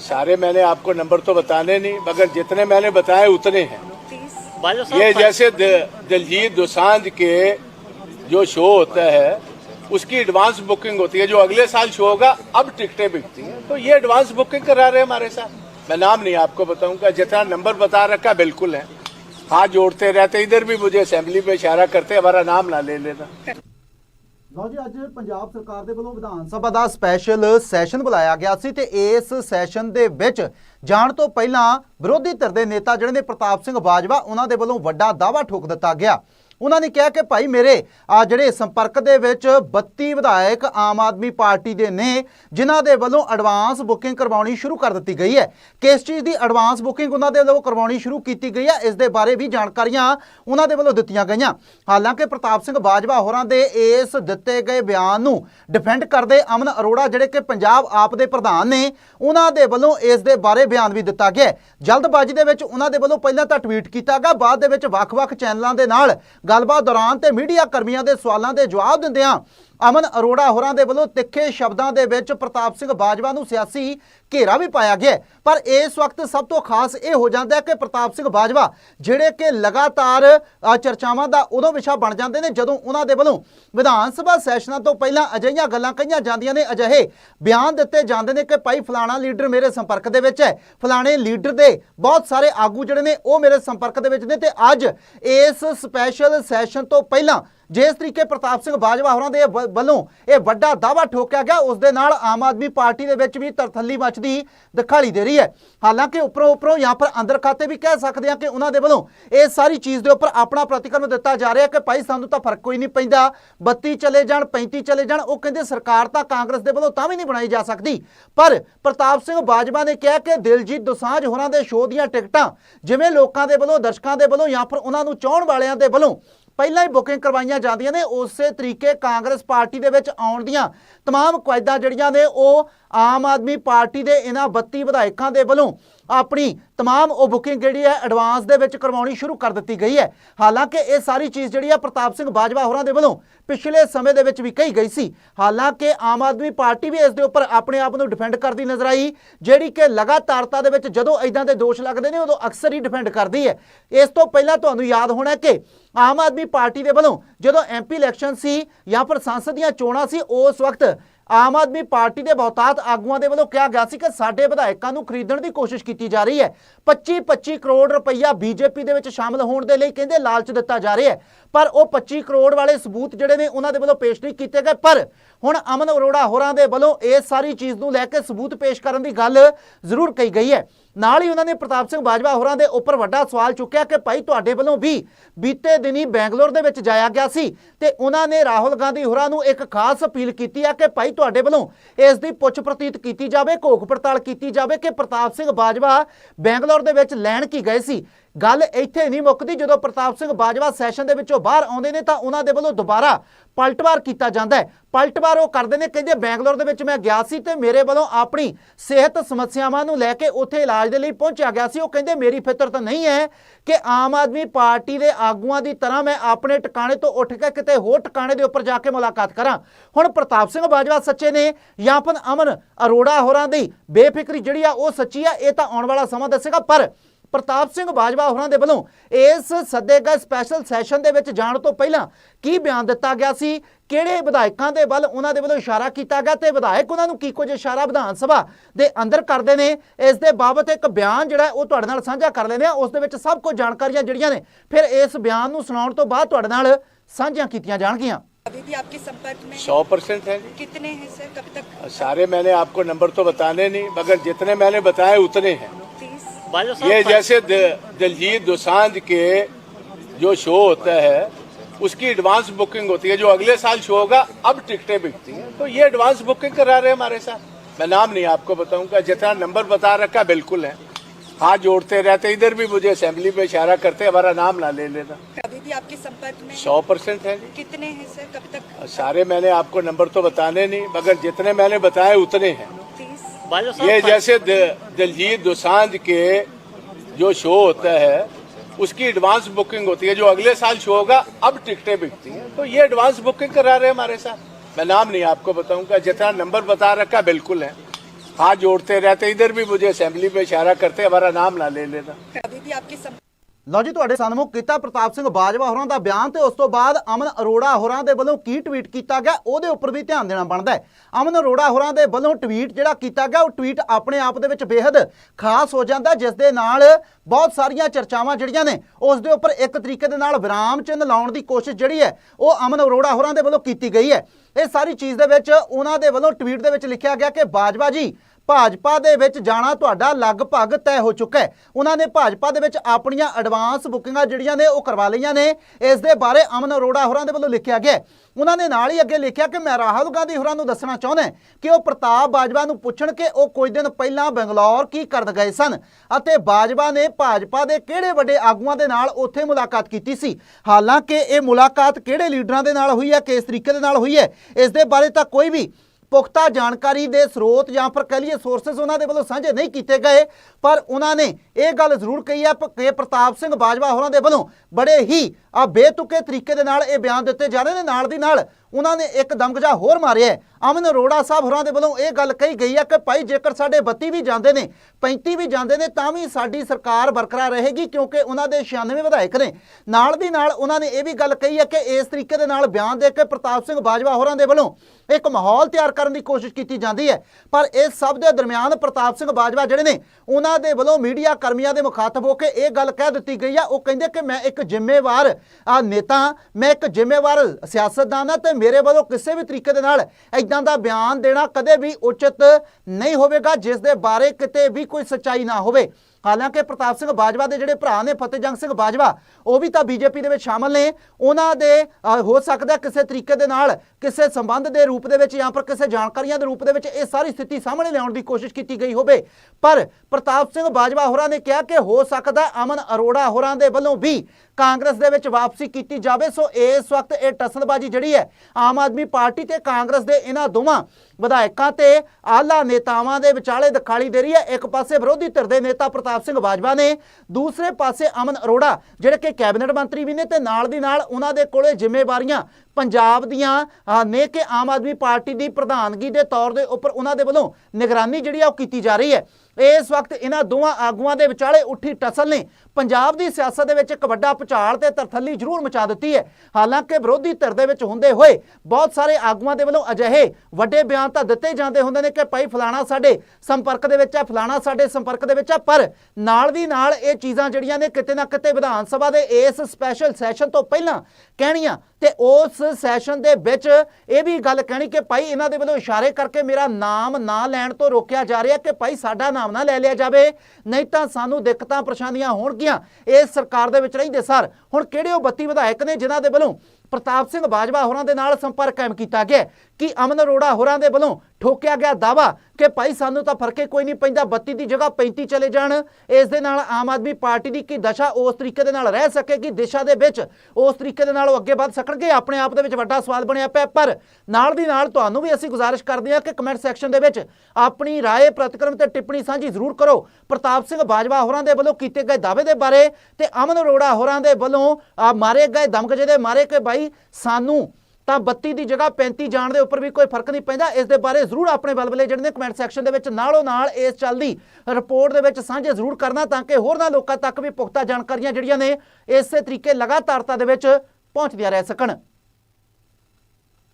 सारे मैंने आपको नंबर तो बताने नहीं मगर जितने मैंने बताए उतने हैं। ये जैसे दिलजीत दोसांझ के जो शो होता है उसकी एडवांस बुकिंग होती है जो अगले साल शो होगा अब टिकटें बिकती हैं। तो ये एडवांस बुकिंग करा रहे हैं हमारे साथ। मैं नाम नहीं आपको बताऊँगा जितना नंबर बता रखा बिल्कुल है। हाथ जोड़ते रहते इधर भी मुझे असेंबली में इशारा करते हमारा नाम ना ले लेना। ਲਓ ਜੀ, ਅੱਜ ਪੰਜਾਬ ਸਰਕਾਰ ਦੇ ਵੱਲੋਂ ਵਿਧਾਨ ਸਭਾ ਦਾ ਸਪੈਸ਼ਲ ਸੈਸ਼ਨ ਬੁਲਾਇਆ ਗਿਆ ਸੀ ਤੇ ਇਸ ਸੈਸ਼ਨ ਦੇ ਵਿੱਚ ਜਾਣ ਤੋਂ ਪਹਿਲਾਂ ਵਿਰੋਧੀ ਧਿਰ ਦੇ ਨੇਤਾ ਜਿਹੜੇ ਨੇ ਪ੍ਰਤਾਪ ਸਿੰਘ ਬਾਜਵਾ, ਉਹਨਾਂ ਦੇ ਵੱਲੋਂ ਵੱਡਾ ਦਾਅਵਾ ਠੋਕ ਦਿੱਤਾ ਗਿਆ। ਉਹਨਾਂ ਨੇ ਕਿਹਾ ਕਿ ਭਾਈ ਮੇਰੇ ਆ ਜਿਹੜੇ ਸੰਪਰਕ ਦੇ ਵਿੱਚ 32 ਵਿਧਾਇਕ ਆਮ ਆਦਮੀ ਪਾਰਟੀ ਦੇ ਨੇ, ਜਿਨ੍ਹਾਂ ਦੇ ਵੱਲੋਂ ਐਡਵਾਂਸ ਬੁਕਿੰਗ ਕਰਵਾਉਣੀ ਸ਼ੁਰੂ ਕਰ ਦਿੱਤੀ ਗਈ ਹੈ। ਕਿਸ ਚੀਜ਼ ਦੀ ਐਡਵਾਂਸ ਬੁਕਿੰਗ ਉਹਨਾਂ ਦੇ ਵੱਲੋਂ ਕਰਵਾਉਣੀ ਸ਼ੁਰੂ ਕੀਤੀ ਗਈ ਹੈ ਇਸ ਦੇ ਬਾਰੇ ਵੀ ਜਾਣਕਾਰੀਆਂ ਉਹਨਾਂ ਦੇ ਵੱਲੋਂ ਦਿੱਤੀਆਂ ਗਈਆਂ। ਹਾਲਾਂਕਿ ਪ੍ਰਤਾਪ ਸਿੰਘ ਬਾਜਵਾ ਹੋਰਾਂ ਦੇ ਇਸ ਦਿੱਤੇ ਗਏ ਬਿਆਨ ਨੂੰ ਡਿਫੈਂਡ ਕਰਦੇ ਅਮਨ ਅਰੋੜਾ ਜਿਹੜੇ ਕਿ ਪੰਜਾਬ ਆਪ ਦੇ ਪ੍ਰਧਾਨ ਨੇ, ਉਹਨਾਂ ਦੇ ਵੱਲੋਂ ਇਸ ਦੇ ਬਾਰੇ ਬਿਆਨ ਵੀ ਦਿੱਤਾ ਗਿਆ ਜਲਦਬਾਜ਼ੀ ਦੇ ਵਿੱਚ ਉਹਨਾਂ ਦੇ ਵੱਲੋਂ ਪਹਿਲਾਂ ਤਾਂ ਟਵੀਟ ਕੀਤਾ ਗਿਆ, ਬਾਅਦ ਦੇ ਵਿੱਚ ਵੱਖ-ਵੱਖ ਚੈਨਲਾਂ ਦੇ ਨਾਲ ਗੱਲਬਾਤ ਦੌਰਾਨ ਤੇ ਮੀਡੀਆ ਕਰਮੀਆਂ ਦੇ ਸਵਾਲਾਂ ਦੇ ਜਵਾਬ ਦਿੰਦਿਆਂ ਅਮਨ ਅਰੋੜਾ ਹੋਰਾਂ ਦੇ ਵੱਲੋਂ ਤਿੱਖੇ ਸ਼ਬਦਾਂ ਦੇ ਵਿੱਚ ਪ੍ਰਤਾਪ ਸਿੰਘ ਬਾਜਵਾ ਨੂੰ ਸਿਆਸੀ ਘੇਰਾ ਵੀ ਪਾਇਆ ਗਿਆ ਪਰ ਇਸ ਵਕਤ ਸਭ ਤੋਂ ਖਾਸ ਇਹ ਹੋ ਜਾਂਦਾ ਕਿ ਪ੍ਰਤਾਪ ਸਿੰਘ ਬਾਜਵਾ ਜਿਹੜੇ ਕਿ ਲਗਾਤਾਰ ਚਰਚਾਵਾਂ ਦਾ ਉਦੋਂ ਵਿਸ਼ਾ ਬਣ ਜਾਂਦੇ ਨੇ ਜਦੋਂ ਉਹਨਾਂ ਦੇ ਵੱਲੋਂ ਵਿਧਾਨ ਸਭਾ ਸੈਸ਼ਨਾਂ ਤੋਂ ਪਹਿਲਾਂ ਅਜਿਹੀਆਂ ਗੱਲਾਂ ਕਹੀਆਂ ਜਾਂਦੀਆਂ ਨੇ। ਅਜਿਹੇ ਬਿਆਨ ਦਿੱਤੇ ਜਾਂਦੇ ਨੇ ਕਿ ਭਾਈ ਫਲਾਣਾ ਲੀਡਰ ਮੇਰੇ ਸੰਪਰਕ ਦੇ ਵਿੱਚ ਹੈ। ਫਲਾਣੇ ਲੀਡਰ ਦੇ ਬਹੁਤ ਸਾਰੇ ਆਗੂ ਜਿਹੜੇ ਨੇ ਉਹ ਮੇਰੇ ਸੰਪਰਕ ਦੇ ਵਿੱਚ ਨੇ ਤੇ ਅੱਜ ਇਸ ਸਪੈਸ਼ਲ ਸੈਸ਼ਨ ਤੋਂ ਪਹਿਲਾਂ ਜਿਸ ਤਰੀਕੇ ਪ੍ਰਤਾਪ ਸਿੰਘ ਬਾਜਵਾ ਹੋਰਾਂ ਦੇ ਵ- ਵੱਲੋਂ ਇਹ ਵੱਡਾ ਦਾਅਵਾ ਠੋਕਿਆ ਗਿਆ, ਉਸ ਦੇ ਨਾਲ ਆਮ ਆਦਮੀ ਪਾਰਟੀ ਦੇ ਵਿੱਚ ਵੀ ਤਰਥੱਲੀ ਮੱਚਦੀ ਦਿਖਾਈ ਦੇ ਰਹੀ ਹੈ। ਹਾਲਾਂਕਿ ਉੱਪਰੋਂ ਉੱਪਰੋਂ ਜਾਂ ਫਿਰ ਅੰਦਰ ਖਾਤੇ ਵੀ ਕਹਿ ਸਕਦੇ ਹਾਂ ਕਿ ਉਹਨਾਂ ਦੇ ਵੱਲੋਂ ਇਹ ਸਾਰੀ ਚੀਜ਼ ਦੇ ਉੱਪਰ ਆਪਣਾ ਪ੍ਰਤੀਕਰਮ ਦਿੱਤਾ ਜਾ ਰਿਹਾ ਕਿ ਭਾਈ ਸਾਨੂੰ ਤਾਂ ਫ਼ਰਕ ਕੋਈ ਨਹੀਂ ਪੈਂਦਾ 32 ਚਲੇ ਜਾਣ 35 ਚਲੇ ਜਾਣ, ਉਹ ਕਹਿੰਦੇ ਸਰਕਾਰ ਤਾਂ ਕਾਂਗਰਸ ਦੇ ਵੱਲੋਂ ਤਾਂ ਵੀ ਨਹੀਂ ਬਣਾਈ ਜਾ ਸਕਦੀ। ਪਰ ਪ੍ਰਤਾਪ ਸਿੰਘ ਬਾਜਵਾ ਨੇ ਕਿਹਾ ਕਿ ਦਿਲਜੀਤ ਦੋਸਾਂਝ ਹੋਰਾਂ ਦੇ ਸ਼ੋਅ ਦੀਆਂ ਟਿਕਟਾਂ ਜਿਵੇਂ ਲੋਕਾਂ ਦੇ ਵੱਲੋਂ, ਦਰਸ਼ਕਾਂ ਦੇ ਵੱਲੋਂ ਜਾਂ ਫਿਰ ਉਹਨਾਂ ਨੂੰ ਚਾਹਣ ਵਾਲਿਆਂ ਦੇ ਵੱਲੋਂ ਪਹਿਲਾਂ ਹੀ ਬੁਕਿੰਗ ਕਰਵਾਈਆਂ ਜਾਂਦੀਆਂ ਨੇ ਉਸੇ ਤਰੀਕੇ ਕਾਂਗਰਸ ਪਾਰਟੀ ਦੇ ਵਿੱਚ ਆਉਣ ਦੀਆਂ तमाम ਕੁਆਇਦਾਂ ਜਿਹੜੀਆਂ ਨੇ ਉਹ ਆਮ ਆਦਮੀ ਪਾਰਟੀ ਦੇ ਇਹਨਾਂ 32 ਵਿਧਾਇਕਾਂ ਦੇ ਵੱਲੋਂ ਆਪਣੀ तमाम ਉਹ ਬੁਕਿੰਗ ਜਿਹੜੀ ਹੈ ਐਡਵਾਂਸ ਦੇ ਵਿੱਚ ਕਰਵਾਉਣੀ ਸ਼ੁਰੂ ਕਰ ਦਿੱਤੀ ਗਈ ਹੈ ਹਾਲਾਂਕਿ ਇਹ ਸਾਰੀ ਚੀਜ਼ ਜਿਹੜੀ ਹੈ ਪ੍ਰਤਾਪ ਸਿੰਘ ਬਾਜਵਾ ਹੋਰਾਂ ਦੇ ਵੱਲੋਂ ਪਿਛਲੇ ਸਮੇਂ ਦੇ ਵਿੱਚ ਵੀ ਕਹੀ ਗਈ ਸੀ ਹਾਲਾਂਕਿ ਆਮ ਆਦਮੀ ਪਾਰਟੀ ਵੀ ਇਸ ਦੇ ਉੱਪਰ ਆਪਣੇ ਆਪ ਨੂੰ ਡਿਫੈਂਡ ਕਰਦੀ ਨਜ਼ਰ ਆਈ ਜਿਹੜੀ ਕਿ ਲਗਾਤਾਰਤਾ ਦੇ ਵਿੱਚ ਜਦੋਂ ਇਦਾਂ ਦੇ ਦੋਸ਼ ਲੱਗਦੇ ਨੇ ਉਦੋਂ ਅਕਸਰ ਹੀ ਡਿਫੈਂਡ ਕਰਦੀ ਹੈ ਇਸ ਤੋਂ ਪਹਿਲਾਂ ਤੁਹਾਨੂੰ ਯਾਦ ਹੋਣਾ ਕਿ ਆਮ ਆਦਮੀ ਪਾਰਟੀ ਦੇ ਵੱਲੋਂ ਜਦੋਂ ਐਮਪੀ ਇਲੈਕਸ਼ਨ ਸੀ ਜਾਂ ਫਿਰ ਸੰਸਦ ਦੀਆਂ ਚੋਣਾਂ ਸੀ, ਉਸ ਵਕਤ ਆਮ ਆਦਮੀ ਪਾਰਟੀ ਦੇ ਬਹੁਤਾਤ ਆਗੂਆਂ ਦੇ ਵੱਲੋਂ ਕਿਹਾ ਗਿਆ ਸੀ ਕਿ ਸਾਡੇ ਵਿਧਾਇਕਾਂ ਨੂੰ ਖਰੀਦਣ ਦੀ ਕੋਸ਼ਿਸ਼ ਕੀਤੀ ਜਾ ਰਹੀ ਹੈ। 25-25 ਕਰੋੜ ਰੁਪਈਆ ਬੀਜੇਪੀ ਦੇ ਵਿੱਚ ਸ਼ਾਮਲ ਹੋਣ ਦੇ ਲਈ ਕਹਿੰਦੇ ਲਾਲਚ ਦਿੱਤਾ ਜਾ ਰਿਹਾ ਹੈ। ਪਰ ਉਹ 25 ਕਰੋੜ ਵਾਲੇ ਸਬੂਤ ਜਿਹੜੇ ਨੇ, ਉਹਨਾਂ ਦੇ ਵੱਲੋਂ ਪੇਸ਼ ਨਹੀਂ ਕੀਤੇ ਗਏ। ਪਰ ਹੁਣ ਅਮਨ ਅਰੋੜਾ ਹੋਰਾਂ ਦੇ ਵੱਲੋਂ ਇਸ ਸਾਰੀ ਚੀਜ਼ ਨੂੰ ਲੈ ਕੇ ਸਬੂਤ ਪੇਸ਼ ਕਰਨ ਦੀ ਗੱਲ ਜ਼ਰੂਰ ਕਹੀ ਗਈ ਹੈ। ਨਾਲ ਹੀ ਉਹਨਾਂ ਨੇ ਪ੍ਰਤਾਪ ਸਿੰਘ ਬਾਜਵਾ ਹੋਰਾਂ ਦੇ ਉੱਪਰ ਵੱਡਾ ਸਵਾਲ ਚੁੱਕਿਆ ਕਿ ਭਾਈ ਤੁਹਾਡੇ ਵੱਲੋਂ ਵੀ ਬੀਤੇ ਦਿਨੀ ਬੈਂਗਲੌਰ ਦੇ ਵਿੱਚ ਜਾਇਆ ਗਿਆ ਸੀ ਤੇ ਉਹਨਾਂ ਨੇ ਰਾਹੁਲ ਗਾਂਧੀ ਹੋਰਾਂ ਨੂੰ ਇੱਕ ਖਾਸ ਅਪੀਲ ਕੀਤੀ ਹੈ ਕਿ ਭਾਈ ਤੁਹਾਡੇ ਵੱਲੋਂ ਇਸ ਦੀ ਪੁੱਛ ਪ੍ਰਤੀਤ ਕੀਤੀ ਜਾਵੇ, ਘੋਖ ਪੜਤਾਲ ਕੀਤੀ ਜਾਵੇ ਕਿ ਪ੍ਰਤਾਪ ਸਿੰਘ ਬਾਜਵਾ ਬੈਂਗਲੌਰ ਦੇ ਵਿੱਚ ਲੈਣ ਕੀ ਗਏ ਸੀ। ਗੱਲ ਇੱਥੇ ਨਹੀਂ ਮੁੱਕਦੀ, ਜਦੋਂ ਪ੍ਰਤਾਪ ਸਿੰਘ ਬਾਜਵਾ ਸੈਸ਼ਨ ਦੇ ਵਿੱਚੋਂ ਬਾਹਰ ਆਉਂਦੇ ਨੇ ਤਾਂ ਉਹਨਾਂ ਦੇ ਵੱਲੋਂ ਦੁਬਾਰਾ ਪਲਟਵਾਰ ਕੀਤਾ ਜਾਂਦਾ ਹੈ। ਪਲਟਵਾਰ ਉਹ ਕਰਦੇ ਨੇ, ਕਹਿੰਦੇ ਬੈਂਗਲੌਰ ਦੇ ਵਿੱਚ ਮੈਂ ਗਿਆ ਸੀ ਤੇ ਮੇਰੇ ਵੱਲੋਂ ਆਪਣੀ ਸਿਹਤ ਸਮੱਸਿਆਵਾਂ ਨੂੰ ਲੈ ਕੇ ਉੱਥੇ ਇਲਾਜ ਦੇ ਲਈ ਪਹੁੰਚਿਆ ਗਿਆ ਸੀ। ਉਹ ਕਹਿੰਦੇ, ਮੇਰੀ ਫਿਤਰਤ ਨਹੀਂ ਹੈ ਕਿ ਆਮ ਆਦਮੀ ਪਾਰਟੀ ਦੇ ਆਗੂਆਂ ਦੀ ਤਰ੍ਹਾਂ ਮੈਂ ਆਪਣੇ ਟਿਕਾਣੇ ਤੋਂ ਉੱਠ ਕੇ ਕਿਤੇ ਹੋਰ ਟਿਕਾਣੇ ਦੇ ਉੱਪਰ ਜਾ ਕੇ ਮੁਲਾਕਾਤ ਕਰਾਂ। ਹੁਣ ਪ੍ਰਤਾਪ ਸਿੰਘ ਬਾਜਵਾ ਸੱਚੇ ਨੇ ਜਾਂ ਫਿਰ ਅਮਨ ਅਰੋੜਾ ਹੋਰਾਂ ਦੀ ਬੇਫਿਕਰੀ ਜਿਹੜੀ ਆ ਉਹ ਸੱਚੀ ਆ, ਇਹ ਤਾਂ ਆਉਣ ਵਾਲਾ ਸਮਾਂ ਦੱਸੇਗਾ, ਪਰ ਪ੍ਰਤਾਪ ਸਿੰਘ ਬਾਜਵਾ ਹੋਰਾਂ ਦੇ ਵੱਲੋਂ ਇਸ ਸੱਦੇ ਗਏ ਸਪੈਸ਼ਲ ਸੈਸ਼ਨ ਦੇ ਵਿੱਚ ਜਾਣ ਤੋਂ ਪਹਿਲਾਂ ਕੀ ਬਿਆਨ ਦਿੱਤਾ ਗਿਆ ਸੀ ਕਿਹੜੇ ਵਿਧਾਇਕਾਂ ਦੇ ਵੱਲ ਉਹਨਾਂ ਦੇ ਵੱਲੋਂ ਇਸ਼ਾਰਾ ਕੀਤਾ ਗਿਆ ਤੇ ਵਿਧਾਇਕ ਉਹਨਾਂ ਨੂੰ ਕੀ ਕੁਝ ਇਸ਼ਾਰਾ ਵਿਧਾਨ ਸਭਾ ਦੇ ਅੰਦਰ ਕਰਦੇ ਨੇ ਇਸ ਦੇ ਬਾਬਤ ਇੱਕ ਬਿਆਨ ਜਿਹੜਾ ਹੈ ਉਹ ਤੁਹਾਡੇ ਨਾਲ ਸਾਂਝਾ ਕਰ ਲੈਂਦੇ ਆ ਉਸ ਦੇ ਵਿੱਚ ਸਭ ਕੁਝ ਜਾਣਕਾਰੀਆਂ ਜਿਹੜੀਆਂ ਨੇ ਫਿਰ ਇਸ ਬਿਆਨ ਨੂੰ ਸੁਣਾਉਣ ਤੋਂ ਬਾਅਦ ਤੁਹਾਡੇ ਨਾਲ ਸਾਂਝੀਆਂ ਕੀਤੀਆਂ ਜਾਣਗੀਆਂ अभी भी आपके संपर्क में सौ परसेंट है जी कितने हैं सर कब तक सारे मैंने आपको नंबर तो बताने नहीं मगर जितने मैंने बताए उतने हैं तीस बाजवा साहब ये जैसे दिलजीत दोसांझ के जो शो होता है उसकी एडवांस बुकिंग होती है जो अगले साल शो होगा अब टिकटें बिकती हैं। तो ये एडवांस बुकिंग करा रहे हैं हमारे साथ। मैं नाम नहीं आपको बताऊँगा जितना नंबर बता रखा बिल्कुल है। हाथ जोड़ते रहते इधर भी मुझे असेंबली में इशारा करते हमारा नाम ना ले लेना। अभी भी आपके संपर्क में सौ परसेंट है जी। कितने हैं सर कब तक? सारे मैंने आपको नंबर तो बताने नहीं मगर जितने मैंने बताए उतने हैं। ये जैसे दिलजीत दोसांझ के जो शो होता है उसकी एडवांस बुकिंग होती है जो अगले साल शो होगा अब टिकटें बिकती हैं। तो ये एडवांस बुकिंग करा रहे हैं हमारे साथ। मैं नाम नहीं आपको बताऊँगा जितना नंबर बता रखा बिल्कुल है। हाथ जोड़ते रहते इधर भी मुझे असेंबली में इशारा करते हमारा नाम ना ले लेना। अभी भी आपकी संपर्क ਲਓ ਜੀ, ਤੁਹਾਡੇ ਸਾਹਮਣੇ ਕੀਤਾ ਪ੍ਰਤਾਪ ਸਿੰਘ ਬਾਜਵਾ ਹੋਰਾਂ ਦਾ ਬਿਆਨ ਤੇ ਉਸ ਤੋਂ ਬਾਅਦ ਅਮਨ ਅਰੋੜਾ ਹੋਰਾਂ ਦੇ ਵੱਲੋਂ ਕੀ ਟਵੀਟ ਕੀਤਾ ਗਿਆ, ਉਹਦੇ ਉੱਪਰ ਵੀ ਧਿਆਨ ਦੇਣਾ ਬਣਦਾ ਹੈ। ਅਮਨ ਅਰੋੜਾ ਹੋਰਾਂ ਦੇ ਵੱਲੋਂ ਟਵੀਟ ਜਿਹੜਾ ਕੀਤਾ ਗਿਆ, ਉਹ ਟਵੀਟ ਆਪਣੇ ਆਪ ਦੇ ਵਿੱਚ ਬੇहद ਖਾਸ ਹੋ ਜਾਂਦਾ ਜਿਸ ਦੇ ਨਾਲ ਬਹੁਤ ਸਾਰੀਆਂ ਚਰਚਾਵਾਂ ਜਿਹੜੀਆਂ ਨੇ, ਉਸ ਦੇ ਉੱਪਰ ਇੱਕ ਤਰੀਕੇ ਦੇ ਨਾਲ ਵਿਰਾਮ ਚਿੰਨ੍ਹ ਲਾਉਣ ਦੀ ਕੋਸ਼ਿਸ਼ ਜਿਹੜੀ ਹੈ, ਉਹ ਅਮਨ ਅਰੋੜਾ ਹੋਰਾਂ ਦੇ ਵੱਲੋਂ ਕੀਤੀ ਗਈ ਹੈ। ਇਹ ਸਾਰੀ ਚੀਜ਼ ਦੇ ਵਿੱਚ ਉਹਨਾਂ ਦੇ ਵੱਲੋਂ ਟਵੀਟ ਦੇ ਵਿੱਚ ਲਿਖਿਆ ਗਿਆ ਕਿ ਬਾਜਵਾ ਜੀ ਭਾਜਪਾ ਦੇ ਵਿੱਚ ਜਾਣਾ ਤੁਹਾਡਾ ਲਗਭਗ ਤੈਅ ਹੋ ਚੁੱਕਾ ਹੈ। ਉਹਨਾਂ ਨੇ ਭਾਜਪਾ ਦੇ ਵਿੱਚ ਆਪਣੀਆਂ ਐਡਵਾਂਸ ਬੁਕਿੰਗਾਂ ਜਿਹੜੀਆਂ ਨੇ ਉਹ ਕਰਵਾ ਲਈਆਂ ਨੇ। ਇਸ ਦੇ ਬਾਰੇ ਅਮਨ ਅਰੋੜਾ ਹੋਰਾਂ ਦੇ ਵੱਲੋਂ ਲਿਖਿਆ ਗਿਆ ਉਹਨਾਂ ਨੇ ਨਾਲ ਹੀ ਅੱਗੇ ਲਿਖਿਆ ਕਿ ਮੈਂ ਰਾਹੁਲ ਗਾਂਧੀ ਹੋਰਾਂ ਨੂੰ ਦੱਸਣਾ ਚਾਹੁੰਦਾ ਕਿ ਉਹ ਪ੍ਰਤਾਪ ਬਾਜਵਾ ਨੂੰ ਪੁੱਛਣ ਕਿ ਉਹ ਕੁਝ ਦਿਨ ਪਹਿਲਾਂ ਬੰਗਲੌਰ ਕੀ ਕਰਨ ਗਏ ਸਨ ਅਤੇ ਬਾਜਵਾ ਨੇ ਭਾਜਪਾ ਦੇ ਕਿਹੜੇ ਵੱਡੇ ਆਗੂਆਂ ਦੇ ਨਾਲ ਉੱਥੇ ਮੁਲਾਕਾਤ ਕੀਤੀ ਸੀ। ਹਾਲਾਂਕਿ ਇਹ ਮੁਲਾਕਾਤ ਕਿਹੜੇ ਲੀਡਰਾਂ ਦੇ ਨਾਲ ਹੋਈ ਹੈ, ਕਿਸ ਤਰੀਕੇ ਦੇ ਨਾਲ ਹੋਈ ਹੈ, ਇਸ ਦੇ ਬਾਰੇ ਤਾਂ ਕੋਈ ਵੀ ਪੁਖਤਾ ਜਾਣਕਾਰੀ ਦੇ ਸਰੋਤ ਜਾਂ ਫਿਰ ਕਹ ਲਈਏ ਸੋਰਸਸ ਉਹਨਾਂ ਦੇ ਵੱਲੋਂ ਸਾਂਝੇ ਨਹੀਂ ਕੀਤੇ ਗਏ, ਪਰ ਉਹਨਾਂ ਨੇ ਇਹ ਗੱਲ ਜ਼ਰੂਰ ਕਹੀ ਹੈ ਕਿ ਪ੍ਰਤਾਪ ਸਿੰਘ ਬਾਜਵਾ ਹੋਰਾਂ ਦੇ ਵੱਲੋਂ ਬੜੇ ਹੀ ਆ ਬੇਤੁਕੇ ਤਰੀਕੇ ਦੇ ਨਾਲ ਇਹ ਬਿਆਨ ਦਿੱਤੇ ਜਾ ਰਹੇ ਨੇ। ਨਾਲ ਦੀ ਨਾਲ ਉਹਨਾਂ ਨੇ ਇੱਕ ਦਮਗਜਾ ਹੋਰ ਮਾਰਿਆ ਅਮਨ ਅਰੋੜਾ ਸਾਹਿਬ ਹੋਰਾਂ ਦੇ ਵੱਲੋਂ ਇਹ ਗੱਲ ਕਹੀ ਗਈ ਹੈ ਕਿ ਭਾਈ ਜੇਕਰ ਸਾਡੇ 32 ਵੀ ਜਾਂਦੇ ਨੇ 35 ਵੀ ਜਾਂਦੇ ਨੇ, ਤਾਂ ਵੀ ਸਾਡੀ ਸਰਕਾਰ ਬਰਕਰਾਰ ਰਹੇਗੀ ਕਿਉਂਕਿ ਉਹਨਾਂ ਦੇ 96 ਵਿਧਾਇਕ ਨੇ। ਨਾਲ ਦੀ ਨਾਲ ਉਹਨਾਂ ਨੇ ਇਹ ਵੀ ਗੱਲ ਕਹੀ ਹੈ ਕਿ ਇਸ ਤਰੀਕੇ ਦੇ ਨਾਲ ਬਿਆਨ ਦੇ ਕੇ ਪ੍ਰਤਾਪ ਸਿੰਘ ਬਾਜਵਾ ਹੋਰਾਂ ਦੇ ਵੱਲੋਂ ਇੱਕ ਮਾਹੌਲ ਤਿਆਰ ਕਰਨ ਦੀ ਕੋਸ਼ਿਸ਼ ਕੀਤੀ ਜਾਂਦੀ ਹੈ। ਪਰ ਇਸ ਸਭ ਦੇ ਦਰਮਿਆਨ ਪ੍ਰਤਾਪ ਸਿੰਘ ਬਾਜਵਾ ਜਿਹੜੇ ਨੇ, ਉਹਨਾਂ ਦੇ ਵੱਲੋਂ ਮੀਡੀਆ ਕਰਮੀਆਂ ਦੇ ਮੁਖਾਤਬ ਹੋ ਕੇ ਇਹ ਗੱਲ ਕਹਿ ਦਿੱਤੀ ਗਈ ਆ ਉਹ ਕਹਿੰਦੇ ਕਿ ਮੈਂ ਇੱਕ ਜ਼ਿੰਮੇਵਾਰ ਆ ਨੇਤਾ, ਮੈਂ ਇੱਕ ਜ਼ਿੰਮੇਵਾਰ ਸਿਆਸਤਦਾਨ ਆ ਤੇ ਮੇਰੇ ਵੱਲੋਂ ਕਿਸੇ ਵੀ ਤਰੀਕੇ ਦੇ ਨਾਲ ਇਦਾਂ ਦਾ ਬਿਆਨ ਦੇਣਾ ਕਦੇ ਵੀ ਉਚਿਤ ਨਹੀਂ ਹੋਵੇਗਾ, ਜਿਸ ਦੇ ਬਾਰੇ ਕਿਤੇ ਵੀ ਕੋਈ ਸੱਚਾਈ ਨਾ ਹੋਵੇ। ਹਾਲਾਂਕਿ ਪ੍ਰਤਾਪ ਸਿੰਘ ਬਾਜਵਾ ਦੇ ਜਿਹੜੇ ਭਰਾ ਨੇ ਫਤਿਹਜੰਗ ਸਿੰਘ ਬਾਜਵਾ, ਉਹ ਵੀ ਤਾਂ ਬੀਜੇਪੀ ਦੇ ਵਿੱਚ ਸ਼ਾਮਲ ਨੇ। ਉਹਨਾਂ ਦੇ ਹੋ ਸਕਦਾ ਕਿਸੇ ਤਰੀਕੇ ਦੇ ਨਾਲ, ਕਿਸੇ ਸੰਬੰਧ ਦੇ ਰੂਪ ਦੇ ਵਿੱਚ ਜਾਂ ਫਿਰ ਕਿਸੇ ਜਾਣਕਾਰੀਆਂ ਦੇ ਰੂਪ ਦੇ ਵਿੱਚ ਇਹ ਸਾਰੀ ਸਥਿਤੀ ਸਾਹਮਣੇ ਲਿਆਉਣ ਦੀ ਕੋਸ਼ਿਸ਼ ਕੀਤੀ ਗਈ ਹੋਵੇ। ਪਰ ਪ੍ਰਤਾਪ ਸਿੰਘ ਬਾਜਵਾ ਹੋਰਾਂ ਨੇ ਕਿਹਾ ਕਿ ਹੋ ਸਕਦਾ ਅਮਨ ਅਰੋੜਾ ਹੋਰਾਂ ਦੇ ਵੱਲੋਂ ਵੀ ਕਾਂਗਰਸ ਦੇ ਵਿੱਚ ਵਾਪਸੀ ਕੀਤੀ ਜਾਵੇ। ਸੋ ਇਸ ਵਕਤ ਇਹ ਟਸਲਬਾਜੀ ਜਿਹੜੀ ਹੈ, ਆਮ ਆਦਮੀ ਪਾਰਟੀ ਤੇ ਕਾਂਗਰਸ ਦੇ ਇਹਨਾਂ ਦੋਵਾਂ ਵਿਧਾਇਕਾਂ ਤੇ ਆਲਾ ਨੇਤਾਵਾਂ ਦੇ ਵਿਚਾਲੇ ਦਿਖਾਲੀ ਦੇ ਰਹੀ ਹੈ। ਇੱਕ ਪਾਸੇ ਵਿਰੋਧੀ ਧਿਰ ਦੇ ਨੇਤਾ ਪ੍ਰਤਾਪ ਸਿੰਘ ਬਾਜਵਾ ਨੇ। ਦੂਸਰੇ ਪਾਸੇ ਅਮਨ ਅਰੋੜਾ, ਜਿਹੜੇ ਕਿ ਕੈਬਨਿਟ ਮੰਤਰੀ ਵੀ ਨੇ ਤੇ ਨਾਲ ਦੀ ਨਾਲ ਉਹਨਾਂ ਦੇ ਕੋਲੇ ਜ਼ਿੰਮੇਵਾਰੀਆਂ ਪੰਜਾਬ ਦੀਆਂ ਨੇ ਕਿ ਆਮ ਆਦਮੀ ਪਾਰਟੀ ਦੀ ਪ੍ਰਧਾਨਗੀ ਦੇ ਤੌਰ ਦੇ ਉੱਪਰ ਉਹਨਾਂ ਦੇ ਵੱਲੋਂ ਨਿਗਰਾਨੀ ਜਿਹੜੀ ਆ ਉਹ ਕੀਤੀ ਜਾ ਰਹੀ ਹੈ। ਇਸ ਵਕਤ ਇਹਨਾਂ ਦੋਵਾਂ ਆਗੂਆਂ ਦੇ ਵਿਚਾਲੇ ਉੱਠੀ ਟਸਲ ਨੇ ਪੰਜਾਬ ਦੀ ਸਿਆਸਤ ਦੇ ਵਿੱਚ ਇੱਕ ਵੱਡਾ ਭੁਚਾਲ ਤੇ ਤਰਥੱਲੀ ਜ਼ਰੂਰ ਮਚਾ ਦਿੱਤੀ ਹੈ। ਹਾਲਾਂਕਿ ਵਿਰੋਧੀ ਧਿਰ ਦੇ ਵਿੱਚ ਹੁੰਦੇ ਹੋਏ ਬਹੁਤ ਸਾਰੇ ਆਗੂਆਂ ਦੇ ਵੱਲੋਂ ਅਜਿਹੇ ਵੱਡੇ ਬਿਆਨ ਤਾਂ ਦਿੱਤੇ ਜਾਂਦੇ ਹੁੰਦੇ ਨੇ ਕਿ ਭਾਈ ਫਲਾਣਾ ਸਾਡੇ ਸੰਪਰਕ ਦੇ ਵਿੱਚ ਹੈ ਫਲਾਣਾ ਸਾਡੇ ਸੰਪਰਕ ਦੇ ਵਿੱਚ ਹੈ ਪਰ ਨਾਲ ਦੀ ਨਾਲ ਇਹ ਚੀਜ਼ਾਂ ਜਿਹੜੀਆਂ ਨੇ ਕਿਤੇ ਨਾ ਕਿਤੇ ਵਿਧਾਨ ਸਭਾ ਦੇ ਇਸ ਸਪੈਸ਼ਲ ਸੈਸ਼ਨ ਤੋਂ ਪਹਿਲਾਂ ਕਹਿਣੀਆਂ ਤੇ ਉਸ ਸੈਸ਼ਨ ਦੇ ਵਿੱਚ ਇਹ ਵੀ ਗੱਲ ਕਹਿਣੀ ਕਿ ਭਾਈ ਇਹਨਾਂ ਦੇ ਵੱਲੋਂ ਇਸ਼ਾਰੇ ਕਰਕੇ ਮੇਰਾ ਨਾਮ ਨਾ ਲੈਣ ਤੋਂ ਰੋਕਿਆ ਜਾ ਰਿਹਾ ਕਿ ਭਾਈ ਸਾਡਾ ਨਾਮ ਨਾ ਲੈ ਲਿਆ ਜਾਵੇ। ਨਹੀਂ ਤਾਂ ਸਾਨੂੰ ਦਿੱਕਤਾਂ, ਪਰੇਸ਼ਾਨੀਆਂ ਹੋਣਗੀਆਂ। ਇਸ ਸਰਕਾਰ ਦੇ ਵਿੱਚ ਰਹਿੰਦੇ ਸਰ। ਹੁਣ ਕਿਹੜੇ ਉਹ 32 ਵਿਧਾਇਕ ਨੇ ਜਿਨ੍ਹਾਂ ਦੇ ਵੱਲੋਂ ਪ੍ਰਤਾਪ ਸਿੰਘ ਬਾਜਵਾ ਹੋਰਾਂ ਦੇ ਨਾਲ ਸੰਪਰਕ ਕਾਇਮ ਕੀਤਾ ਗਿਆ ਹੈ? ਕਿ ਅਮਨ ਅਰੋੜਾ ਹੋਰਾਂ ਦੇ ਵੱਲੋਂ ਠੋਕਿਆ ਗਿਆ ਦਾਵਾ ਕਿ ਭਾਈ ਸਾਨੂੰ ਤਾਂ ਫਰਕੇ ਕੋਈ ਨਹੀਂ ਪੈਂਦਾ 32 ਦੀ ਜਗ੍ਹਾ 35 ਚਲੇ ਜਾਣ ਇਸ ਦੇ ਨਾਲ ਆਮ ਆਦਮੀ ਪਾਰਟੀ ਦੀ ਕੀ ਦਸ਼ਾ ਉਸ ਤਰੀਕੇ ਦੇ ਨਾਲ ਰਹਿ ਸਕੇਗੀ ਦਿਸ਼ਾ ਦੇ ਵਿੱਚ ਉਸ ਤਰੀਕੇ ਦੇ ਨਾਲ ਉਹ ਅੱਗੇ ਵੱਧ ਸਕਣਗੇ ਆਪਣੇ ਆਪ ਦੇ ਵਿੱਚ ਵੱਡਾ ਸਵਾਲ ਬਣਿਆ ਪਿਆ ਪਰ ਨਾਲ ਦੀ ਨਾਲ ਤੁਹਾਨੂੰ ਵੀ ਅਸੀਂ ਗੁਜ਼ਾਰਿਸ਼ ਕਰਦੇ ਹਾਂ ਕਿ ਕਮੈਂਟ ਸੈਕਸ਼ਨ ਦੇ ਵਿੱਚ ਆਪਣੀ رائے ਪ੍ਰਤੀਕਰਮ ਤੇ ਟਿੱਪਣੀ ਸਾਂਝੀ ਜ਼ਰੂਰ ਕਰੋ ਪ੍ਰਤਾਪ ਸਿੰਘ ਬਾਜਵਾ ਹੋਰਾਂ ਦੇ ਵੱਲੋਂ ਕੀਤੇ ਗਏ ਦਾਅਵੇ ਦੇ ਬਾਰੇ ਤੇ ਅਮਨ ਅਰੋੜਾ ਹੋਰਾਂ ਦੇ ਵੱਲੋਂ ਆ, ਮਾਰੇ ਗਏ ਦਮਗਜੇ ਦੇ ਮਾਰੇ ਕਿ ਭਾਈ ਸਾਨੂੰ, ਤਾਂ 32 ਦੀ ਜਗ੍ਹਾ 35 ਜਾਣ ਦੇ ਉੱਪਰ ਵੀ ਕੋਈ ਫ਼ਰਕ ਨਹੀਂ ਪੈਂਦਾ। ਇਸ ਦੇ ਬਾਰੇ ਜ਼ਰੂਰ ਆਪਣੇ ਬਲਬਲੇ ਜਿਹੜੇ ਨੇ ਕਮੈਂਟ ਸੈਕਸ਼ਨ ਦੇ ਵਿੱਚ ਨਾਲੋਂ ਨਾਲ ਇਸ ਚੱਲਦੀ ਰਿਪੋਰਟ ਦੇ ਵਿੱਚ ਸਾਂਝੇ ਜ਼ਰੂਰ ਕਰਨਾ, ਤਾਂ ਕਿ ਹੋਰਨਾਂ ਲੋਕਾਂ ਤੱਕ ਵੀ ਪੁਖਤਾ ਜਾਣਕਾਰੀਆਂ ਜਿਹੜੀਆਂ ਨੇ ਇਸੇ ਤਰੀਕੇ ਲਗਾਤਾਰਤਾ ਦੇ ਵਿੱਚ ਪਹੁੰਚਦੀਆਂ ਰਹਿ ਸਕਣ।